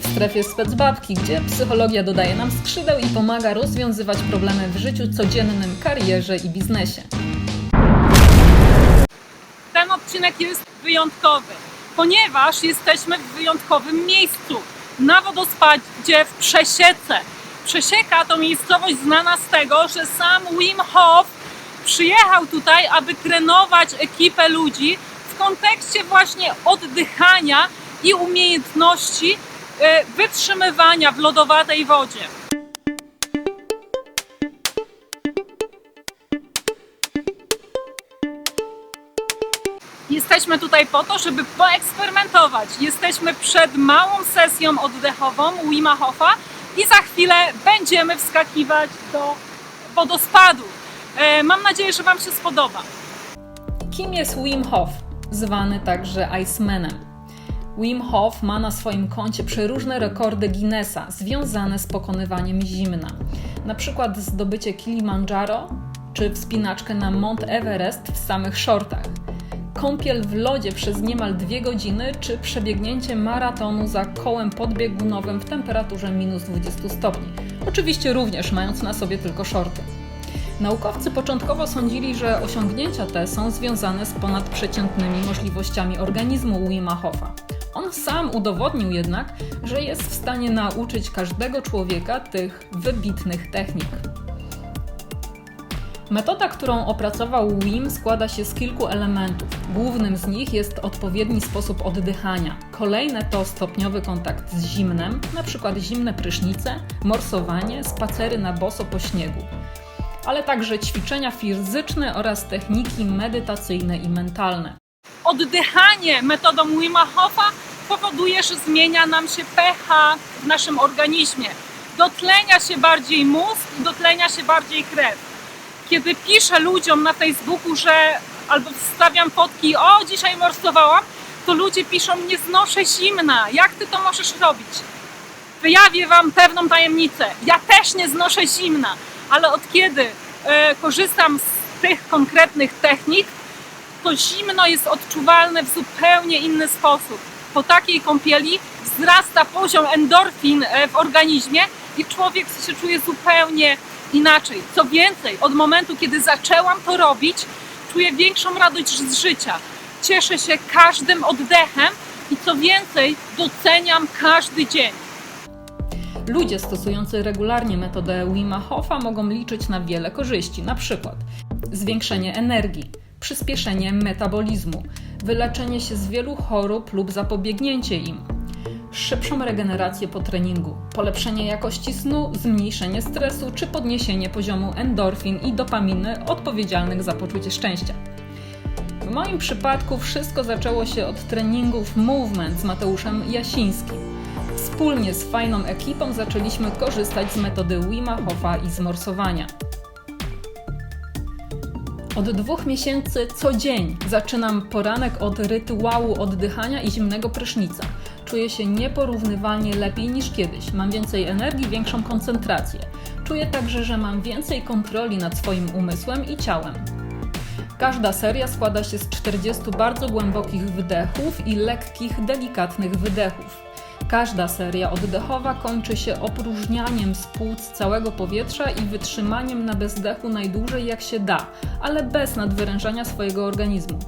W strefie specbabki, gdzie psychologia dodaje nam skrzydeł i pomaga rozwiązywać problemy w życiu codziennym, karierze i biznesie. Ten odcinek jest wyjątkowy, ponieważ jesteśmy w wyjątkowym miejscu. Na wodospadzie w Przesiece. Przesieka to miejscowość znana z tego, że sam Wim Hof przyjechał tutaj, aby trenować ekipę ludzi w kontekście właśnie oddychania i umiejętności wytrzymywania w lodowatej wodzie. Jesteśmy tutaj po to, żeby poeksperymentować. Jesteśmy przed małą sesją oddechową Wima Hofa i za chwilę będziemy wskakiwać do wodospadu. E, mam nadzieję, że Wam się spodoba. Kim jest Wim Hof, zwany także Icemanem? Wim Hof ma na swoim koncie przeróżne rekordy Guinnessa związane z pokonywaniem zimna. Na przykład zdobycie Kilimandżaro czy wspinaczkę na Mount Everest w samych shortach. Kąpiel w lodzie przez niemal dwie godziny, czy przebiegnięcie maratonu za kołem podbiegunowym w temperaturze minus 20 stopni. Oczywiście również mając na sobie tylko shorty. Naukowcy początkowo sądzili, że osiągnięcia te są związane z ponadprzeciętnymi możliwościami organizmu Wima Hofa. On sam udowodnił jednak, że jest w stanie nauczyć każdego człowieka tych wybitnych technik. Metoda, którą opracował Wim, składa się z kilku elementów. Głównym z nich jest odpowiedni sposób oddychania. Kolejne to stopniowy kontakt z zimnem, np. zimne prysznice, morsowanie, spacery na boso po śniegu ale także ćwiczenia fizyczne oraz techniki medytacyjne i mentalne. Oddychanie metodą Wima Hofa powoduje, że zmienia nam się pH w naszym organizmie. Dotlenia się bardziej mózg, dotlenia się bardziej krew. Kiedy piszę ludziom na Facebooku, że albo wstawiam fotki, o dzisiaj morsowałam, to ludzie piszą, nie znoszę zimna, jak ty to możesz robić? Wyjawię wam pewną tajemnicę. Ja też nie znoszę zimna, ale od kiedy e, korzystam z tych konkretnych technik, to zimno jest odczuwalne w zupełnie inny sposób. Po takiej kąpieli wzrasta poziom endorfin e, w organizmie i człowiek się czuje zupełnie inaczej. Co więcej, od momentu, kiedy zaczęłam to robić, czuję większą radość z życia. Cieszę się każdym oddechem i co więcej, doceniam każdy dzień. Ludzie stosujący regularnie metodę Wima Hofa mogą liczyć na wiele korzyści, np. zwiększenie energii, przyspieszenie metabolizmu, wyleczenie się z wielu chorób lub zapobiegnięcie im, szybszą regenerację po treningu, polepszenie jakości snu, zmniejszenie stresu czy podniesienie poziomu endorfin i dopaminy odpowiedzialnych za poczucie szczęścia. W moim przypadku wszystko zaczęło się od treningów Movement z Mateuszem Jasińskim. Wspólnie z fajną ekipą zaczęliśmy korzystać z metody Wima Hofa i z morsowania. Od dwóch miesięcy co dzień zaczynam poranek od rytuału oddychania i zimnego prysznica. Czuję się nieporównywalnie lepiej niż kiedyś. Mam więcej energii, większą koncentrację. Czuję także, że mam więcej kontroli nad swoim umysłem i ciałem. Każda seria składa się z 40 bardzo głębokich wdechów i lekkich, delikatnych wydechów. Każda seria oddechowa kończy się opróżnianiem z płuc całego powietrza i wytrzymaniem na bezdechu najdłużej jak się da, ale bez nadwyrężania swojego organizmu.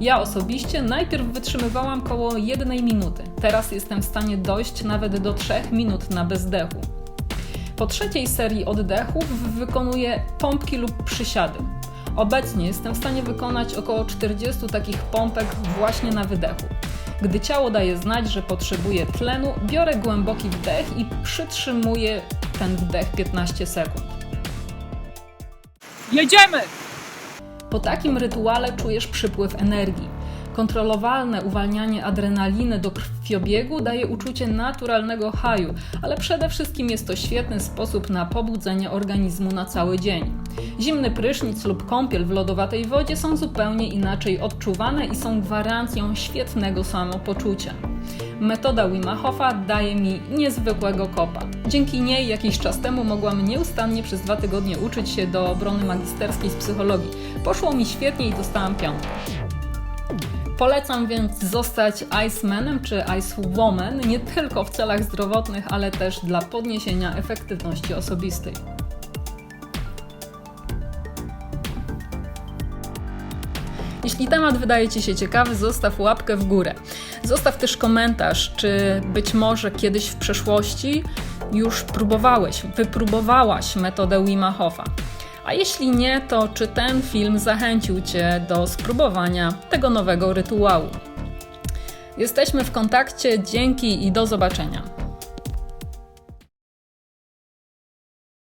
Ja osobiście najpierw wytrzymywałam koło jednej minuty, teraz jestem w stanie dojść nawet do 3 minut na bezdechu. Po trzeciej serii oddechów wykonuję pompki lub przysiady. Obecnie jestem w stanie wykonać około 40 takich pompek właśnie na wydechu. Gdy ciało daje znać, że potrzebuje tlenu, biorę głęboki wdech i przytrzymuję ten wdech 15 sekund. Jedziemy! Po takim rytuale czujesz przypływ energii. Kontrolowalne uwalnianie adrenaliny do krwiobiegu daje uczucie naturalnego haju, ale przede wszystkim jest to świetny sposób na pobudzenie organizmu na cały dzień. Zimny prysznic lub kąpiel w lodowatej wodzie są zupełnie inaczej odczuwane i są gwarancją świetnego samopoczucia. Metoda Wima daje mi niezwykłego kopa. Dzięki niej jakiś czas temu mogłam nieustannie przez dwa tygodnie uczyć się do obrony magisterskiej z psychologii. Poszło mi świetnie i dostałam piątkę. Polecam więc zostać Icemanem czy Icewoman nie tylko w celach zdrowotnych, ale też dla podniesienia efektywności osobistej. Jeśli temat wydaje Ci się ciekawy, zostaw łapkę w górę. Zostaw też komentarz, czy być może kiedyś w przeszłości już próbowałeś, wypróbowałaś metodę Wima Hofa. A jeśli nie, to czy ten film zachęcił Cię do spróbowania tego nowego rytuału? Jesteśmy w kontakcie, dzięki i do zobaczenia.